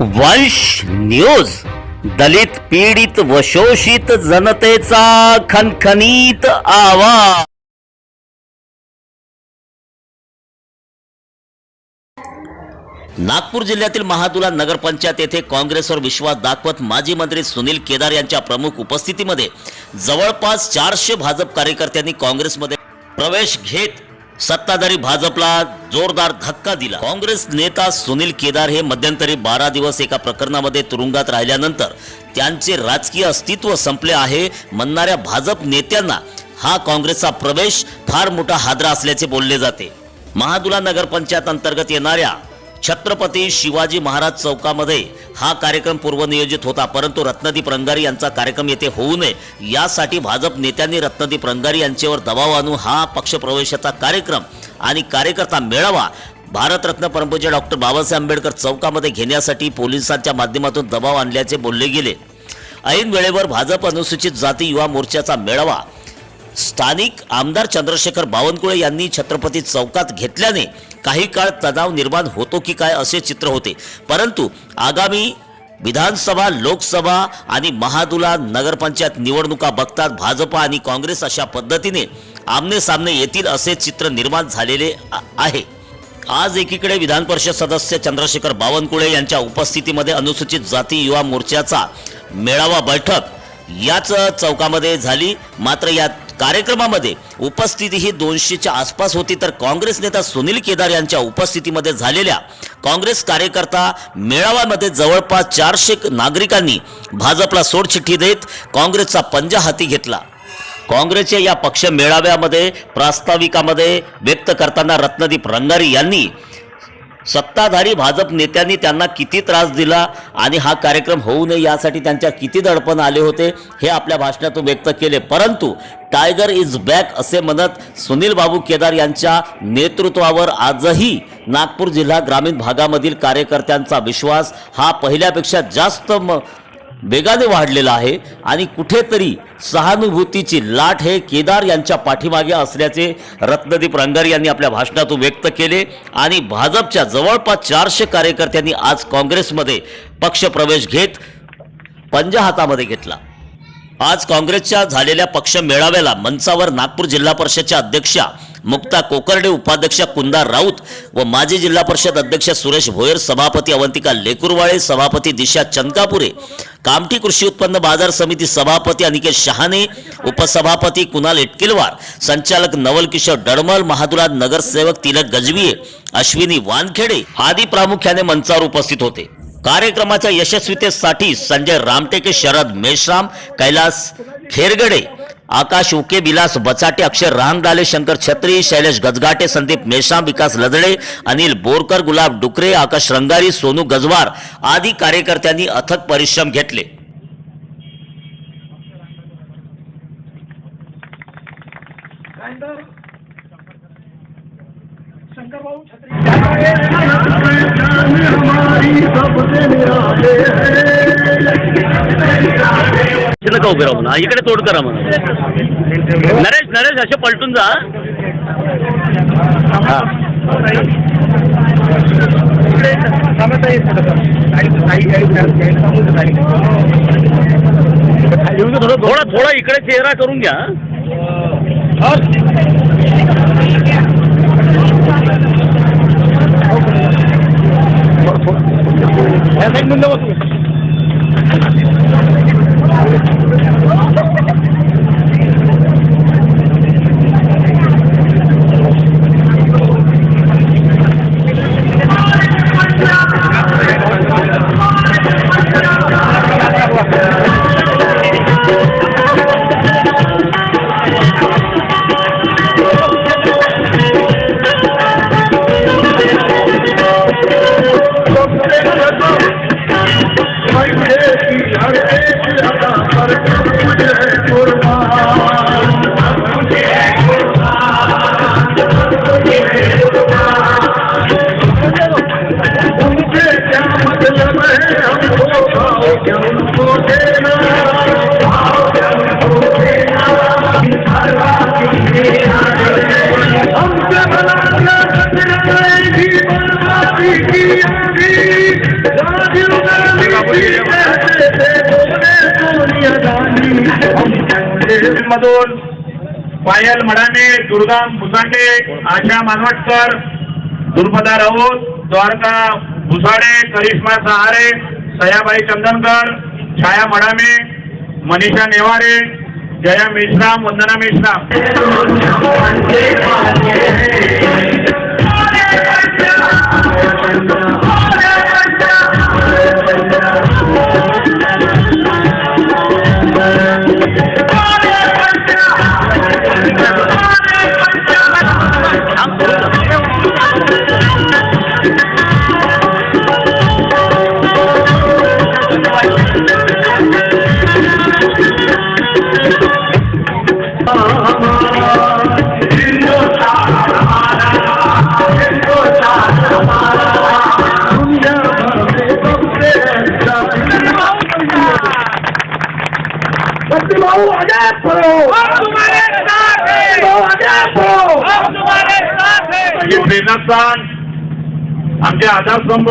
वंश न्यूज. दलित पीडित व शोषित जनतेचा खनखनीत आवाज. नागपूर जिल्ह्यातील महादुला नगरपंचायत येथे काँग्रेसवर विश्वास दाखवत माजी मंत्री सुनील केदार यांच्या प्रमुख उपस्थितीमध्ये जवळपास चारशे भाजप कार्यकर्त्यांनी काँग्रेसमध्ये प्रवेश घेत सत्ताधारी भाजपला जोरदार धक्का दिला. काँग्रेस नेता सुनील केदार हे मध्यंतरी बारा दिवस एका प्रकरणामध्ये तुरुंगात राहिल्यानंतर त्यांचे राजकीय अस्तित्व संपले आहे. म्हणणाऱ्या भाजप नेत्यांना हा काँग्रेसचा प्रवेश फार मोठा हादरा असल्याचे बोलले जाते. महादुला नगरपंचायत अंतर्गत येणाऱ्या छत्रपती शिवाजी महाराज चौकामध्ये हा कार्यक्रम पूर्वनियोजित होता. परंतु रत्नदीप रंगारी यांचा कार्यक्रम येथे होऊ नये यासाठी भाजप नेत्यांनी रत्नदीप रंगारी यांच्यावर दबाव आणून हा पक्षप्रवेशाचा कार्यक्रम आणि कार्यकर्ता मेळावा भारतरत्न परमपूज्य डॉक्टर बाबासाहेब आंबेडकर चौकामध्ये घेण्यासाठी पोलिसांच्या माध्यमातून दबाव आणल्याचे बोलले गेले. ऐन वेळेवर भाजप अनुसूचित जाती युवा मोर्चाचा मेळावा स्थानिक आमदार चंद्रशेखर बावनकुळे यांनी छत्रपती चौकात घेतल्याने काही काळ तणाव निर्माण होतो की काय असे चित्र होते. परंतु आगामी विधानसभा लोकसभा आणि महादुला नगरपंचायत निवडणुका बघतात भाजपा आणि काँग्रेस अशा पद्धतीने आमने सामने येतील असे चित्र निर्माण झालेले आहे. आज एकीकडे विधान परिषद सदस्य चंद्रशेखर बावनकुळे यांच्या उपस्थितीमध्ये अनुसूचित जाती युवा मोर्चाचा मेळावा बैठक याच चौकामध्ये झाली. मात्र यात कार्यक्रमामध्ये उपस्थिती ही दोनशेच्या आसपास होती. तर काँग्रेस नेता सुनील केदार यांच्या उपस्थितीमध्ये झालेल्या काँग्रेस कार्यकर्ता मेळाव्यामध्ये जवळपास चारशे नागरिकांनी भाजपला सोडचिठ्ठी देत काँग्रेसचा पंजा हाती घेतला. काँग्रेसच्या या पक्ष मेळाव्यामध्ये प्रास्ताविकामध्ये व्यक्त करताना रत्नदीप रंगारी यांनी सत्ताधारी भाजप नेत्यांनी त्यांना किती त्रास दिला आणि हा कार्यक्रम होऊ नये यासाठी त्यांच्या किती दडपण आले होते हे आपल्या भाषणातून व्यक्त केले. परंतु टायगर इज बॅक असे म्हणत सुनील बाबू केदार यांच्या नेतृत्वावर आजही नागपूर जिल्हा ग्रामीण भागामधील कार्यकर्त्यांचा विश्वास हा पहिल्यापेक्षा जास्त म वेगाने वाढलेला आहे आणि कुठेतरी सहानुभूतीची लाट हे केदार यांच्या पाठीमागे असल्याचे रत्नदीप रंगारी यांनी आपल्या भाषणातून व्यक्त केले आणि भाजपच्या जवळपास चारशे कार्यकर्त्यांनी आज काँग्रेसमध्ये पक्षप्रवेश घेत पंजा हातामध्ये घेतला. आज काँग्रेसच्या झालेल्या पक्ष मेळाव्याला मंचावर नागपूर जिल्हा परिषदच्या अध्यक्षा मुक्ता कोकर्डे उपाध्यक्ष कुंदा राऊत व माजी जिल्हा परिषद अध्यक्ष सुरेश भोयर सभापती अवंतिका लेकुरवाळे सभापती दिशा चंदकापुरे कामठी कृषी उत्पन्न बाजार समिती सभापती अनिकेत शहाणे उपसभापती कुणाल इटकिलवार संचालक नवल किशोर डडमल महादुरा नगरसेवक तिलक गजविये अश्विनी वानखेडे आदी प्रामुख्याने मंचावर उपस्थित होते. कार्यक्रमाच्या यशस्वीतेसाठी संजय रामटेके शरद मेश्राम कैलास खेरगडे आकाश उके विलास बचाटे अक्षर रामदाले शंकर छत्री शैलेश गजगाटे संदीप मेश्राम विकास लजडे अनिल बोरकर गुलाब डुकरे आकाश रंगारी सोनू गजवार आदी कार्यकर्त्यांनी अथक परिश्रम घेतले. नका उभे राहू म्हणा इकडे तोड करा म्हणा नरेश नरेश असे पलटून जा. थोडा थोडा इकडे चेहरा करून घ्या. बसू. मतलब है मधून पायल मडाने दुर्गा मुसांडे आशा मानवटकर दुर्पदा राऊत द्वारका भुसाडे करिश्मा सहारे सयाबाई चंदनकर छाया मडामे मनीषा नेवारे जया मेश्राम वंदना मेश्राम. आमचे आधारस्तंभ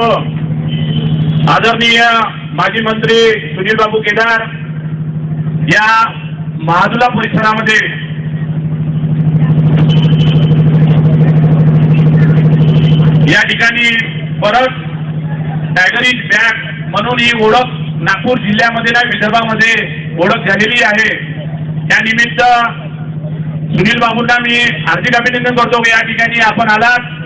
आदरणीय माजी मंत्री सुनील बाबू केदार या महादुला परिसरामध्ये या ठिकाणी परत टायगर इज बॅक म्हणून ही ओळख नागपूर जिल्ह्यामध्ये ना विदर्भामध्ये ओळख झालेली आहे. त्या निमित्त सुनील बाबूंना मी हार्दिक अभिनंदन करतो. या ठिकाणी आपण आलात.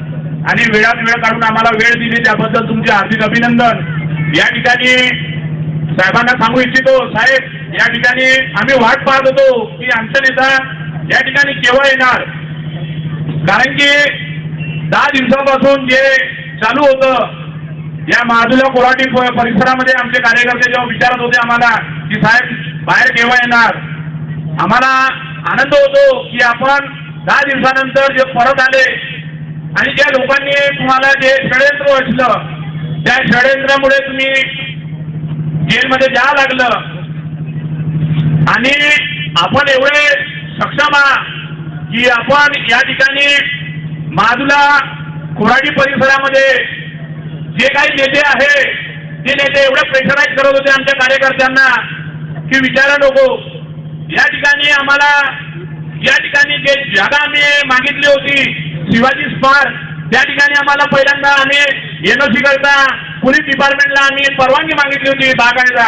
आणि वेळात वेळ काढून आम्हाला वेळ दिली त्याबद्दल तुमचे हार्दिक अभिनंदन. या ठिकाणी साहेबांना सांगू इच्छितो साहेब या ठिकाणी आम्ही वाट पाहत होतो की आमचा नेता या ठिकाणी केव्हा येणार? कारण की दहा दिवसापासून जे चालू होतं या महादुला कोराटी प- परिसरामध्ये आमचे कार्यकर्ते जेव्हा विचारत होते आम्हाला की साहेब बाहेर केव्हा येणार? आम्हाला आनंद होतो की आपण दहा दिवसानंतर जे परत आले आणि ज्या लोकांनी तुम्हाला जे षडयंत्र वाचलं त्या षडयंत्रामुळे तुम्ही जेलमध्ये जावं लागलं. आणि आपण एवढे सक्षम आहात की आपण या ठिकाणी महादुला कोराडी परिसरामध्ये जे काही नेते आहे ते नेते एवढे प्रेशराईज करत होते आमच्या कार्यकर्त्यांना की विचारा नको. या ठिकाणी आम्हाला या ठिकाणी जे जागा आम्ही मागितली होती शिवाजी फार त्या ठिकाणी आम्हाला पहिल्यांदा आम्ही एनओसी करता पोलीस डिपार्टमेंटला आम्ही परवानगी मागितली होती बागायला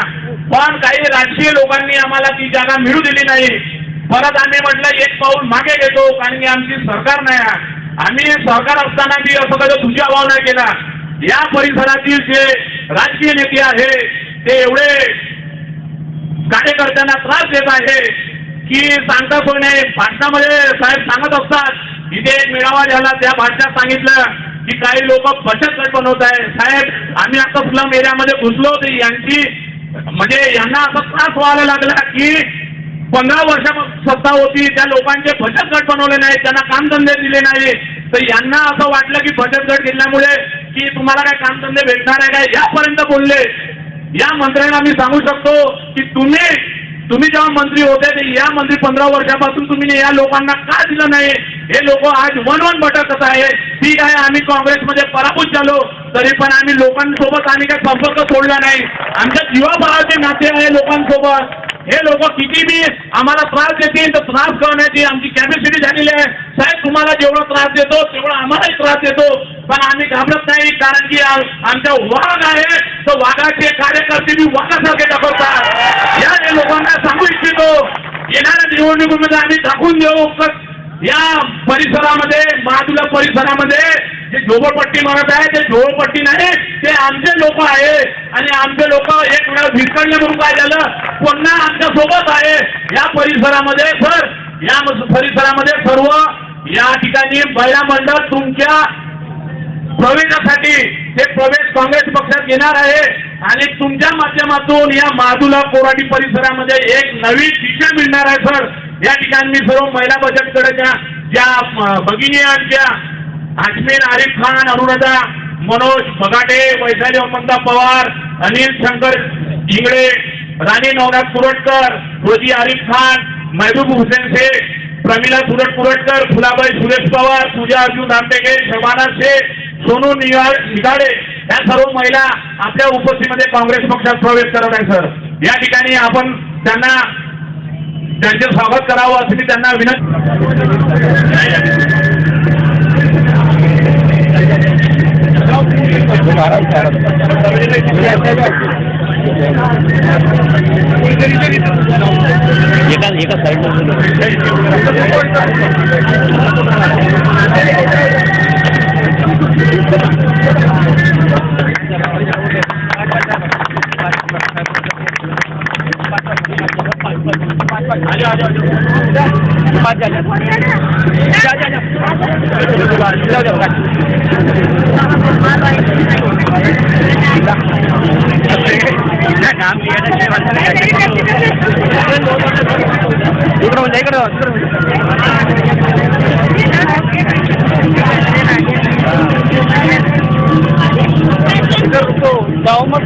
पण काही राजकीय लोकांनी आम्हाला ती जागा मिळू दिली नाही. परत आम्ही म्हटलं एक पाऊल मागे घेतो कारण की आमची सरकार नाही आम्ही सरकार असताना बी असं कसं तुझ्या भाव नाही केला. या परिसरातील जे राजकीय नेते आहे ते एवढे कार्यकर्त्यांना त्रास देत आहे की सांगता कोण नाही. भाषणामध्ये साहेब सांगत असतात इथे एक मेळावा झाला त्या भाषणात सांगितलं की काही लोक बचत गट बनवत आहे. साहेब आम्ही आता स्लम एरियामध्ये घुसलो होते. यांची म्हणजे यांना असा त्रास व्हायला लागला की पंधरा वर्ष सत्ता होती. त्या लोकांचे बचत गट बनवले नाहीत त्यांना कामधंदे दिले नाही. तर यांना असं वाटलं की बचत गट केल्यामुळे की तुम्हाला काय कामधंदे भेटणार आहे काय यापर्यंत बोलले. या मंत्र्यांना मी सांगू शकतो की तुम्ही तुम्ही जेव्हा मंत्री होते ते या मंत्री पंधरा वर्षापासून तुम्ही या लोकांना का दिलं नाही? हे लोक आज वन वन भटकत आहे ठीक आहे आम्ही काँग्रेसमध्ये पराभूत झालो. तरी पण आम्ही लोकांसोबत आम्ही काही संपर्क सोडला नाही. आमच्या जीवाभावाचे नाते आहे लोकांसोबत. हे लोक किती बी आम्हाला त्रास देतील तर त्रास करण्याची आमची कॅपॅसिटी झालेली आहे. साहेब तुम्हाला जेवढा त्रास देतो तेवढा आम्हालाही त्रास देतो. पण आम्ही घाबरत नाही कारण की आमच्या आमचा वाघ आहे. तर वाघाचे कार्यकर्ते बी वाघासारखे दाखवतात या लोकांना सांगू इच्छितो. येणाऱ्या निवडणुकीमध्ये आम्ही दाखवून देऊ. या परिसरामध्ये महादुला परिसरामध्ये जे झोपडपट्टी म्हणत आहे ते झोपडपट्टी नाही ते आमचे लोक आहे. आणि आमचे लोक एक वेळा भिरकडले म्हणून काय झालं? पुन्हा आमच्यासोबत आहे. या परिसरामध्ये सर या परिसरामध्ये सर्व या ठिकाणी महिला मंडळ तुमच्या प्रवेशासाठी ते प्रवेश काँग्रेस पक्षात येणार आहे. आणि तुमच्या माध्यमातून या माधुला कोराडी परिसरामध्ये एक नवी दिशा मिळणार आहे सर. या ठिकाणी मी सर्व महिला बचत गटाच्या ज्या भगिनी भगिनी आहेत ज्या आरिफ खान अनुराधा मनोज बगाटे वैशाली अमंता पवार अनिल शंकर इंगळे राणी नवनाथ कुरटकर रोजी आरिफ खान महबूब हुसेन शेख प्रमिला सुरट कुरटकर फुलाबाई सुरेश पवार पूजा अर्जुन आंबेगे शबाना शेख सोनू निवाड निगाडे या सर्व महिला आपल्या उपस्थितीमध्ये काँग्रेस पक्षात प्रवेश करत आहे सर. या ठिकाणी आपण त्यांना त्यांचे स्वागत करावं असं मी त्यांना एका एका साईडला आ जाओ आ जाओ जा जा जा जा जा जा जा काम किया था इकड़ मुझे इकड़ इधर रुको जाओ मत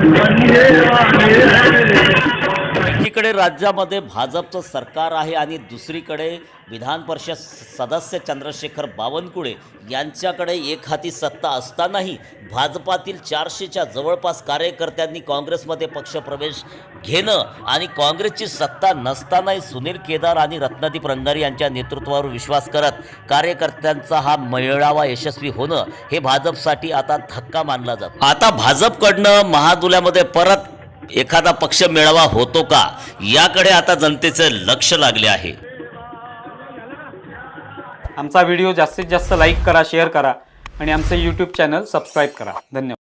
Yeah, yeah. एकीकडे राज्यामध्ये भाजपचं सरकार आहे आणि दुसरीकडे विधान परिषद सदस्य चंद्रशेखर बावनकुळे यांच्याकडे एक हाती सत्ता असतानाही भाजपातील चारशेच्या जवळपास कार्यकर्त्यांनी काँग्रेसमध्ये पक्षप्रवेश घेणं आणि काँग्रेसची सत्ता नसतानाही सुनील केदार आणि रत्नदीप रंगारी यांच्या नेतृत्वावर विश्वास करत कार्यकर्त्यांचा हा मेळावा यशस्वी होणं हे भाजपसाठी आता धक्का मानला जातो. आता भाजपकडनं महादुल्यामध्ये परत एखादा पक्ष मेळावा होतो का? याकडे आता जनतेचे लक्ष लागले आहे. आमचा व्हिडिओ जास्तीत जास्त लाईक करा शेअर करा आणि आमचं यूट्यूब चॅनल सबस्क्राईब करा. धन्यवाद.